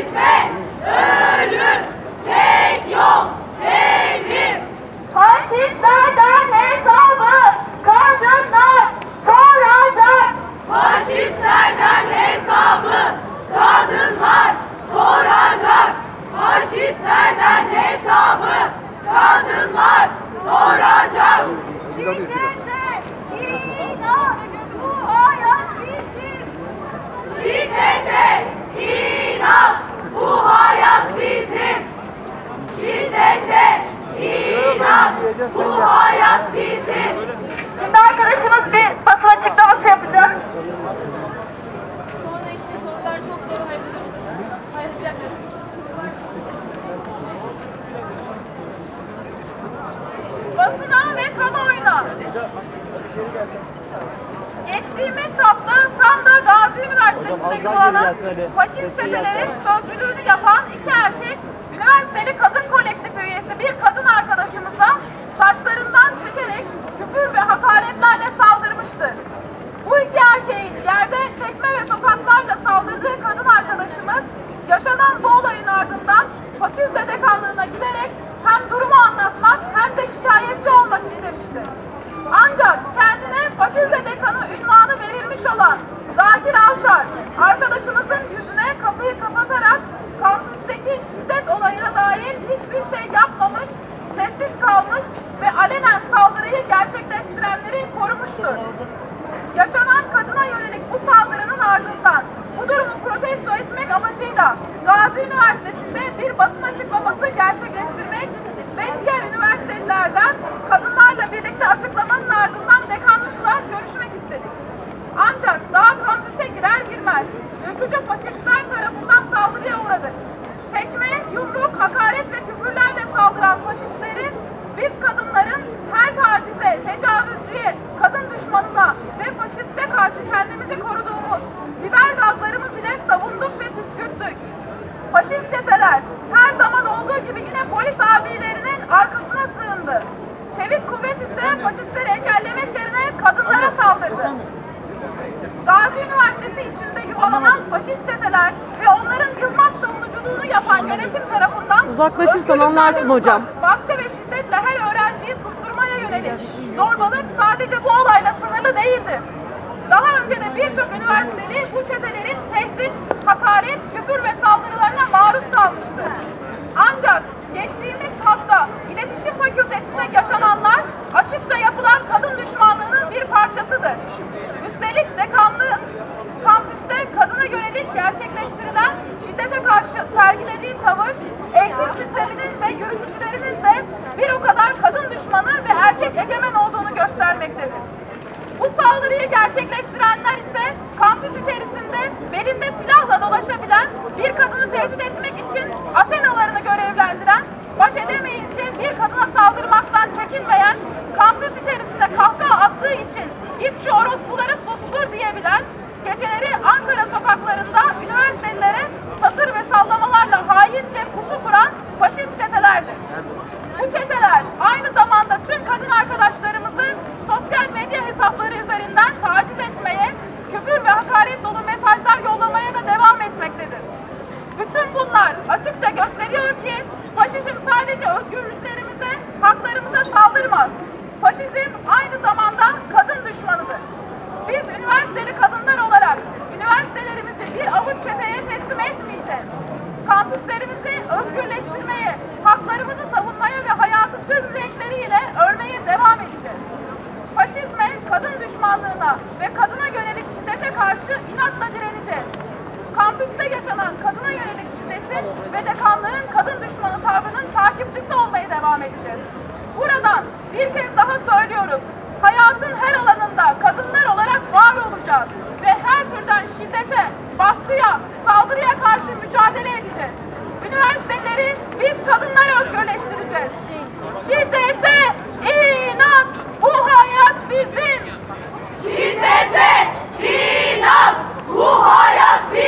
Amen. Bu hayat bizim. Şimdi arkadaşımız bir basın açıklaması yapacak. Sonra işte sorular çok zor. Hayır, hayır bir dakika. Basına ve kamuoyuna. Geçtiğimiz hafta tam da Gazi Üniversitesi'nde yıllanan faşist çetelerin sözcülüğünü yapan iki erkek, üniversiteli kadın kolektif üyesi bir kadın arkadaşımıza saçlarından çekerek küfür ve hakaretlerle olmuştur. Yaşanan kadına yönelik bu saldırının ardından bu durumu protesto etmek amacıyla Gazi Üniversitesi'nde bir basın açıklaması uzaklaşırsan anlarsın hocam. Baskı ve şiddetle her öğrenciyi susturmaya yönelik zorbalık sadece bu olayla sınırlı değildir. Daha önce de birçok üniversiteli bu çetelerin tehdit, hakaret, küfür ve tehdit etmek için Asenalarını görevlendiren, baş edemeyince bir kadına saldırmaktan çekinmeyen, kampüs içerisinde kahkaha attığı için git şu orospuları sustur diyebilen, geceleri Ankara sokaklarında üniversitelere satır ve sallamalarla haince pusu kuran faşist çetelerdir. kampüslerimizi özgürleştirmeye, haklarımızı savunmaya ve hayatı tüm renkleriyle örmeye devam edeceğiz. Faşizme, kadın düşmanlığına ve kadına yönelik şiddete karşı inatla direneceğiz. Kampüste yaşanan kadına yönelik şiddetin ve dekanlığın kadın düşmanı tavrının takipçisi olmaya devam edeceğiz. Buradan bir kez daha söylüyoruz. Hayatın her alanında kadınlar olarak var olacağız ve her türden şiddete, baskıya, saldırıya karşı mücadele edeceğiz. Üniversiteleri biz kadınlar özgürleştireceğiz. Şiddete inat, bu hayat bizim. Şiddete inat, bu hayat bizim.